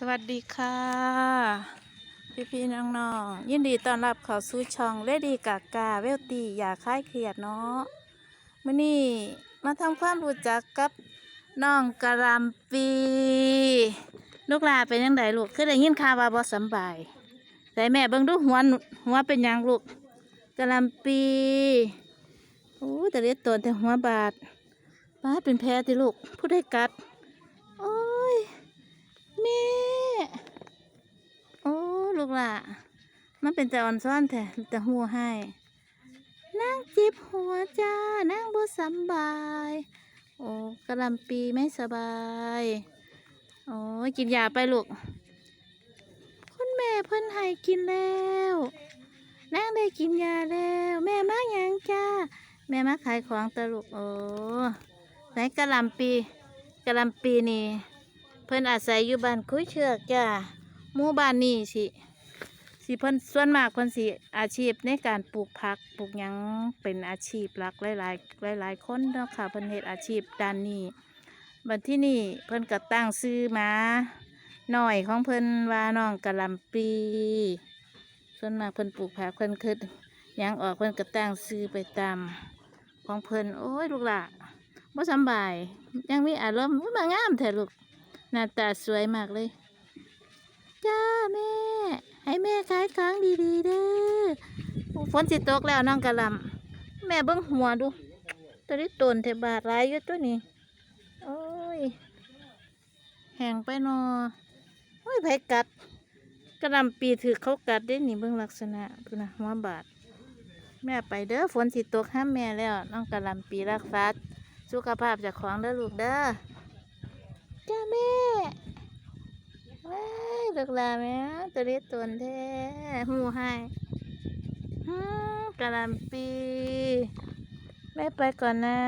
สวัสดีค่ะ พี่พี่ๆน้องยินดีต้อนรับเข้าสู่ช่องเลดีกากาเวลตีอย่าคลายเครียดเนาะมื่อนี้มาทำความรู้จักกับน้องกะลำปีลูกลาเป็นยังไงลูกคือได้ยินข่าวว่าบ่สำบายแต่แม่เบิ่งดูหัวหัวเป็นยังลูกกะลำปีโอ้แต่เล็ดตัวแต่หัวบาดบาดเป็นแผลติลูกผู้ได้กัด โอ้ย แม่โอ้ ลูกล่ะ มันเป็นแต่อ่อนซ้อนแต่แต่หัวให้นั่งจิบหัวจ้านั่งบ่สำบาย โอ้กระลำปีไม่สบาย โอ้ยกินยาไปลูก คุณแม่เพิ่นให้กินแล้วนั่งได้กินยาแล้ว แม่มาหยังจ้า แม่มาขายของตลูกโอ้ไหนกระลำปีกระลำปีนี่ เพิ่นอาศัยอยู่บ้านคุยเชือกจ้าหมู่บ้านนี่สิ สิเพิ่นส่วนมากเพิ่นสิอาชีพในการปลูกผักปลูกหยังเป็นอาชีพหลักหลายๆหลายๆคนเนาะค่ะเพิ่นเฮ็ดอาชีพด้านนี้บัดที่นี่เพิ่นก็ตั้งชื่อมาหน่อยของเพิ่นว่าน้องกะลำปีส่วนมากเพิ่นปลูกผักเพิ่นคิดยังออกเพิ่นก็ตั้งชื่อไปตามของเพิ่นโอ้ยลูกหล่ะบ่สบาย ยังมีอารมณ์มางามแท้ลูกหน้าตาสวยมากเลย แม่ขายของดีๆเด้อฝนสิตกแล้วน้องกะลำแม่เบิ้งหัวดูตัวนี้ตนเทบาดร้ายอยู่ตัวนี้โอ้ยแห้งไปนอโอ้ยไผกัดกระลำปีถือเขากัดได้หนีเบิ้งลักษณะดูนะหัวบาด แม่ไปเด้อฝนสิตกห้ามแม่แล้วน้องกระลำปีรักษาสุขภาพจากของเด้อลูกเด้อจ้าแม่ว้า เลิกลาแม่ตัวนี้ตนแท้หูให้ฮึกะลำปีแม่ไปก่อนนะ